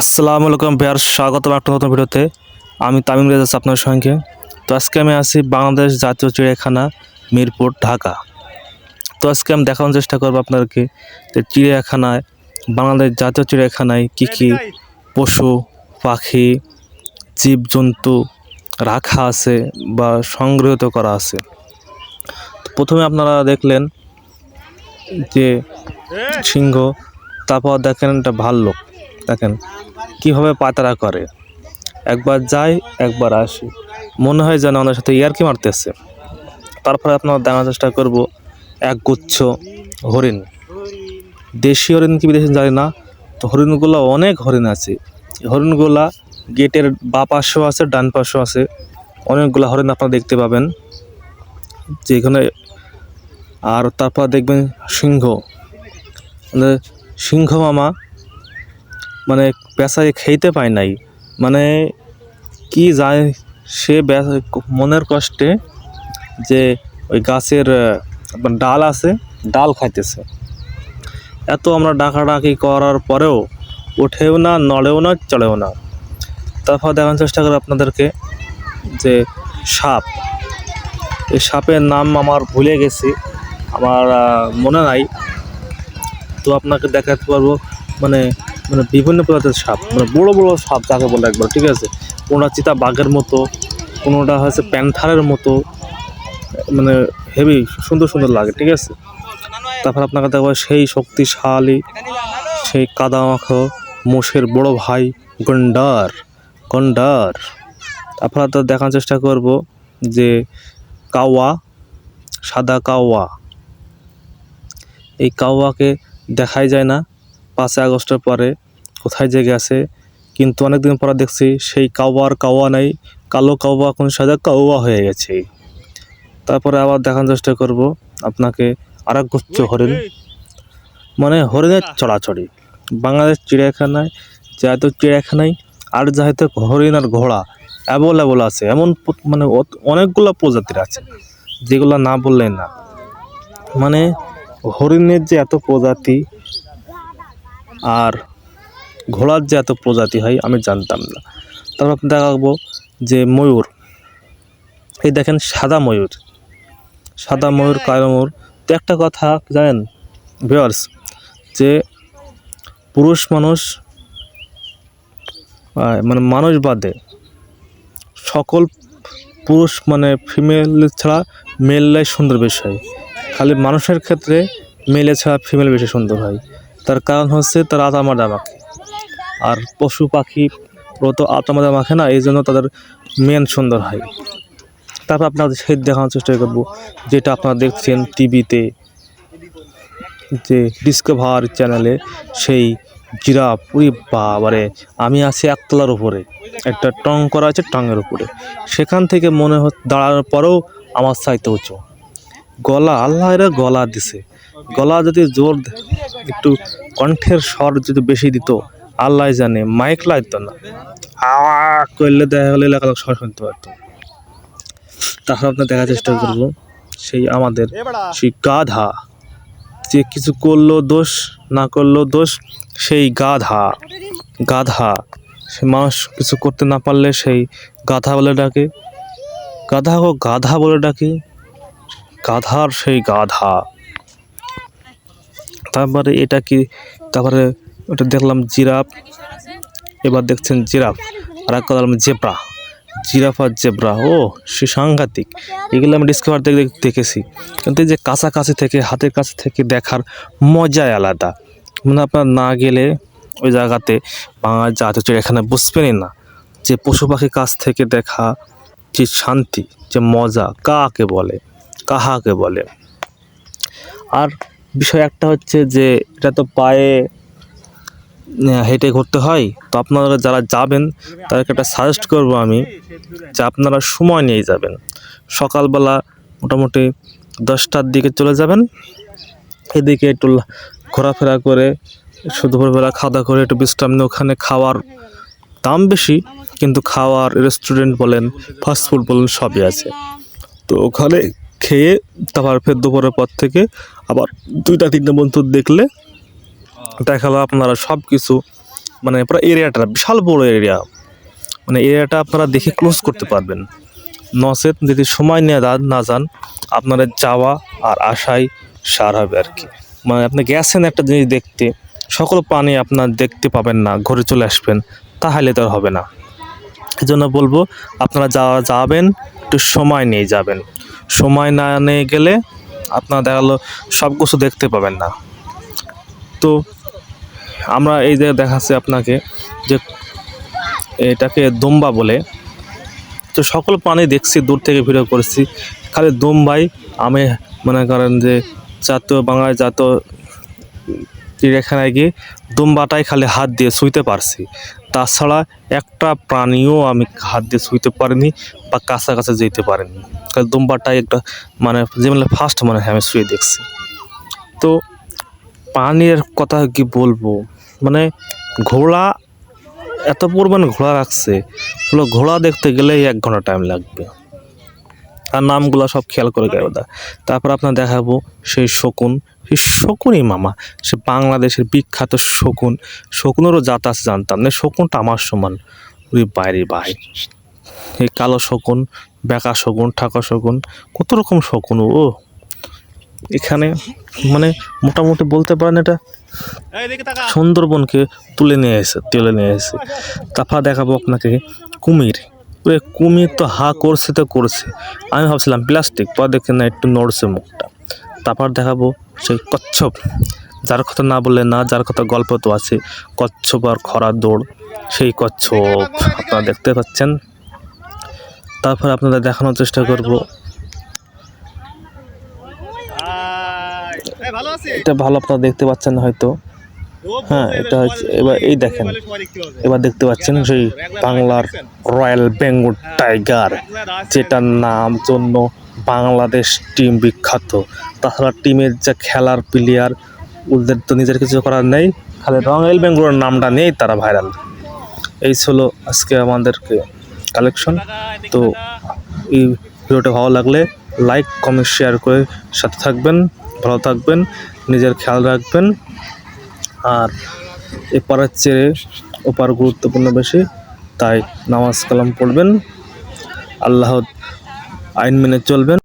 আসসালামু আলাইকুম ভাইয়ার স্বাগত একটা নতুন ভিডিওতে। আমি তামিম রেজ আছি আপনার সঙ্গে। তো আজকে আমি আছি বাংলাদেশ জাতীয় চিড়িয়াখানা মিরপুর ঢাকা। তো আজকে আমি দেখানোর চেষ্টা করব আপনাদেরকে যে চিড়িয়াখানায় বাংলাদেশ জাতীয় চিড়িয়াখানায় কী কী পশু পাখি জীবজন্তু রাখা আছে বা সংগৃহীত করা আছে। তো প্রথমে আপনারা দেখলেন যে সিংহ তারপর দেখেন একটা ভাল্লুক। দেখেন কীভাবে পাতারা করে? একবার যাই, একবার আসি। মনে হয় যেন আমাদের সাথে ইয়ারকি মারতেছে। তারপরে আপনারা দেখার চেষ্টা করব এক গুচ্ছ হরিণ। দেশি হরিণ কি বিদেশি জানি না, তো হরিণগুলো অনেক হরিণ আছে। হরিণগুলা গেটের বা পাশেও আছে, ডান পাশেও আছে। অনেকগুলো হরিণ আপনারা দেখতে পাবেন। যেখানে আর তারপর দেখবেন সিংহ। সিংহ মামা মানে পেশায় খেতে পায় নাই। মানে কি যায় সে মনের কষ্টে যে ওই গাছের আহ, ডাল আছে ডাল খাইতেছে। এত আমরা ডাকাডাকি করার পরেও ওঠেও না নড়েও না চলেও না। তারপর দেখানোর চেষ্টা করি আপনাদেরকে যে সাপ। এই সাপের নাম আমার ভুলে গেছি আমার মনে নাই। তো আপনাকে দেখাতে পারব মানে মানে বিভিন্ন প্রজাতির সাপ মানে বড় বড় সাপ যাকে বলে একবার, ঠিক আছে? কোনোটা চিতা বাঘের মতো, কোনোটা হচ্ছে প্যান্থারের মতো মানে হেভি সুন্দর সুন্দর লাগে, ঠিক আছে? তারপর আপনাকে দেখব সেই শক্তিশালী, সেই কাদামাখো মোষের বড় ভাই গন্ডার গন্ডার। তারপর তো দেখার চেষ্টা করব যে কাওয়া, সাদা কাওয়া। এই কাওয়াকে দেখাই যায় না পাঁচই আগস্টের পরে কোথায় যে গেছে কিন্তু অনেকদিন পরে দেখছি সেই কাওয়ার কাওয়া নেই কালো কাওয়া এখন সাদা কাওয়া হয়ে গেছে। তারপরে আবার দেখার চেষ্টা করব আপনাকে আর এক গুচ্ছ হরিণ মানে হরিণের চড়াচড়ি। বাংলাদেশ চিড়িয়াখানায় যেহেতু চিড়িয়াখানায় আর যেহেতু হরিণ আর ঘোড়া অ্যাভেলেবল আছে এমন মানে অনেকগুলো প্রজাতির আছে যেগুলো না বললেই না। মানে হরিণের যে এত প্রজাতি আর ঘোড়ার যে এত প্রজাতি হয় আমি জানতাম না। তারপর আপনি দেখাবো যে ময়ূর। এই দেখেন সাদা ময়ূর। সাদা ময়ূর কালো ময়ূর। তো একটা কথা জানেন ভিওর্স যে পুরুষ মানুষ মানে মানুষ বাদে সকল পুরুষ মানে ফিমেল ছাড়া মেললাই সুন্দর বেশি হয়। খালি মানুষের ক্ষেত্রে মেলে ছাড়া ফিমেল বেশি সুন্দর হয়। তার কারণ হচ্ছে তার আতামাদা মাখে। আর পশু পাখি তো আতামাদা মাখে না, এই জন্য তাদের মেন সুন্দর হয়। তারপর আপনাদের সেই দেখানোর চেষ্টা করব, যেটা আপনারা দেখছেন টিভিতে, যে ডিসকভার চ্যানেলে সেই জিরাফ, উই বাবারে, আমি আছি একতলার উপরে। একটা টং করা আছে টংয়ের উপরে। সেখান থেকে মনে হচ্ছে দাঁড়ানোর পরেও আমার চাইতে উঁচু। গলা, আল্লাহ এরা গলা দিছে। গলা যদি জোর একটু কণ্ঠের স্বর যদি বেশি দিত, আল্লাহ জানে, মাইক লাগতো না। আওয়া করলে দেখা গেলে এলাকা স্বর শুনতে পারতো। তারপর আপনার দেখার চেষ্টা করব, সেই আমাদের সেই গাধা। যে কিছু করল দোষ, না করল দোষ, সেই গাধা। গাধা, সে মানুষ কিছু করতে না পারলে সেই গাধা বলে ডাকে। গাধা গাধা বলে ডাকে, গাধার সেই গাধা। তারপরে এটা কি? তারপরে ওটা দেখলাম জিরাফ। এবার দেখছেন জিরাফ। আর এক কথা জেব্রা। জিরাফ আর জেব্রা, ও, সে সাংঘাতিক। এগুলো আমি ডিসকভার দেখে দেখেছি। কিন্তু যে কাছাকাছি থেকে, হাতের কাছে থেকে দেখার মজাই আলাদা। মানে আপনার না গেলে ওই জায়গাতে বাংলা জাতীয় চিড়িয়াখানা বুঝবেনই না। যে পশু পাখির কাছ থেকে দেখা যে শান্তি, যে মজা, কাকে বলে? কাহাকে বলে? আর বিষয় একটা হচ্ছে যে, এটা তো পায়ে হেঁটে ঘুরতে হয়। তো আপনারা যারা যাবেন, তাদেরকে একটা সাজেস্ট করব আমি যে আপনারা সময় নিয়ে যাবেন। সকালবেলা মোটামুটি দশটার দিকে চলে যাবেন। এদিকে একটু ঘোরাফেরা করে দুপুরবেলা খাওয়া দাওয়া করে, একটু বিশ্রাম নিয়ে ওখানে খাওয়ার দাম বেশি, কিন্তু খাওয়ার রেস্টুরেন্ট বলেন ফাস্টফুড বলেন, সবই আছে। তো ওখানে খেয়ে তারপর ফের দুপুরের পর থেকে আবার দুইটা তিনটা বন্ধু দেখলে দেখাল আপনারা সব কিছু মানে পুরো এরিয়াটা বিশাল বড় এরিয়া মানে এরিয়াটা আপনারা দেখে ক্লোজ করতে পারবেন। নচেত যদি সময় নিয়ে না যান, আপনাদের যাওয়া আর আশাই সার হবে আর কি। মানে আপনি গেছেন একটা জিনিস দেখতে, সকল প্রাণী আপনার দেখতে পাবেন না, ঘরে চলে আসবেন, তাহলে তো হবে না। এই জন্য বলব, আপনারা যাওয়া যাবেন, একটু সময় নিয়ে যাবেন। সময় না নিয়ে গেলে আপনার দেখা গেলো সব কিছু দেখতে পাবেন না। তো আমরা এই যে দেখাচ্ছি আপনাকে যে এটাকে দুম্বা বলে। তো সকল প্রাণী দেখছি, দূর থেকে ভিডিও করেছি। খালি দুম্বাই আমি মনে করেন যে জাতীয়, বাংলায় জাতীয় চিড়িয়াখানায় গিয়ে দুম্বাটাই খালি হাত দিয়ে ছুঁইতে পারছি। তাছাড়া একটা প্রাণীও আমি হাত দিয়ে ছুঁইতে পারিনি বা কাছাকাছি যেতে পারিনি। খালি দুম্বাটাই একটা মানে যেমন ফার্স্ট মনে হয় আমি শুয়ে দেখছি। তো প্রাণীর কথা কি বলব? মানে ঘোড়া এত পরিমাণ ঘোড়া রাখছে, হলো ঘোড়া দেখতে গেলেই এক ঘণ্টা টাইম লাগবে। আর নামগুলো সব খেয়াল করে গেল তারপর আপনার দেখাবো সেই শকুন। সেই শকুনই মামা। সে বাংলাদেশের বিখ্যাত শকুন। শকুনেরও জাত আছে জানতাম। না শকুনটা আমার সমান। ওই বাইরে ভাই। এই কালো শকুন বেকা শকুন ঠাকা শকুন কত রকম শকুন ও। এখানে মানে মোটামুটি বলতে পারেন এটা সুন্দরবনকে তুলে নিয়ে এসে তুলে নিয়ে এসে। তারপর দেখাবো আপনাকে কুমির। ওই কুমির তো হা করছে তো করছে। আমি ভাবছিলাম প্লাস্টিক পর দেখে না একটু নড়ছে মুখটা। তারপর দেখাবো সেই কচ্ছপ। যার কথা না বললে না যার কথা গল্প তো আছে কচ্ছপ আর খরা দৌড় সেই কচ্ছপ। আপনারা দেখতে পাচ্ছেন। তারপর আপনাদের দেখানোর চেষ্টা করব। এটা ভালো আপনারা দেখতে পাচ্ছেন হয়তো। হ্যাঁ এটা হচ্ছে এবার এই দেখেন। এবার দেখতে পাচ্ছেন সেই বাংলার রয়্যাল বেঙ্গল টাইগার যেটার নাম জন্য বাংলাদেশ টিম বিখ্যাত। তাছাড়া টিমের যে খেলার প্লেয়ার ওদের তো নিজের কিছু করার নেই, খালি রয়্যাল বেঙ্গলের নামটা নেই তারা ভাইরাল এই ছিল আজকে আমাদেরকে কালেকশন তো এই ভিডিওটা ভালো লাগলে লাইক কমেন্ট শেয়ার করে সাথে থাকবেন, ভালো থাকবেন, নিজের খেয়াল রাখবেন। আর এপারের চেয়ে ওপার গুরুত্বপূর্ণ বেশি, তাই নামাজ কালাম পড়বেন। আল্লাহ আইন মেনে চলবেন।